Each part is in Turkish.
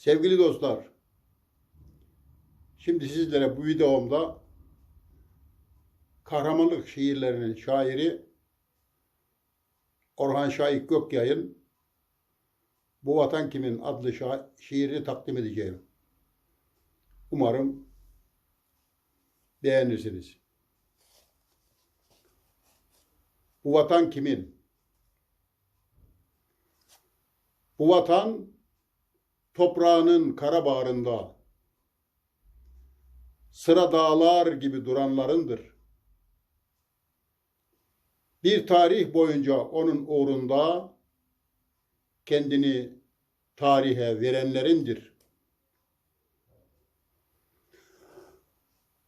Sevgili dostlar, şimdi sizlere bu videomda kahramanlık şiirlerinin şairi Orhan Şahik Gökyay'ın Bu Vatan Kimin adlı şiirini takdim edeceğim. Umarım beğenirsiniz. Bu vatan kimin? Bu vatan toprağının kara bağrında sıra dağlar gibi duranlarındır. Bir tarih boyunca onun uğrunda kendini tarihe verenlerindir.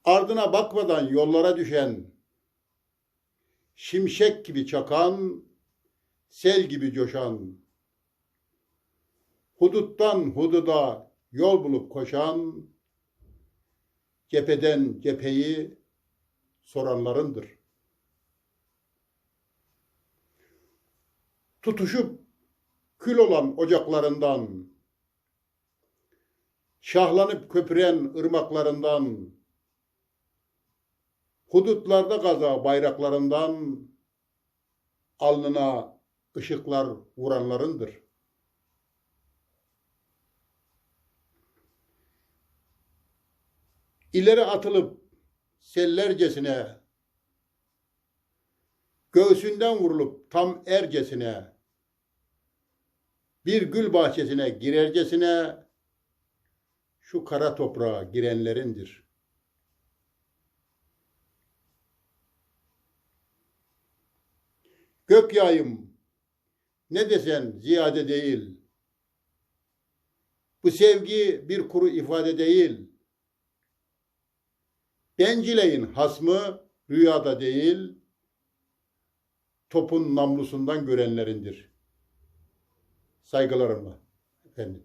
Ardına bakmadan yollara düşen, şimşek gibi çakan, sel gibi coşan, huduttan hududa yol bulup koşan, cepheden cepheyi soranlarındır. Tutuşup kül olan ocaklarından, şahlanıp köpüren ırmaklarından, hudutlarda gaza bayraklarından, alnına ışıklar vuranlarındır. İleri atılıp sellercesine, göğsünden vurulup tam ercesine, bir gül bahçesine girercesine, şu kara toprağa girenlerindir. Gök yağım, ne desen ziyade değil. Bu sevgi bir kuru ifade değil. Bencileyin hasmı rüyada değil, topun namlusundan görenlerindir. Saygılarımla efendim.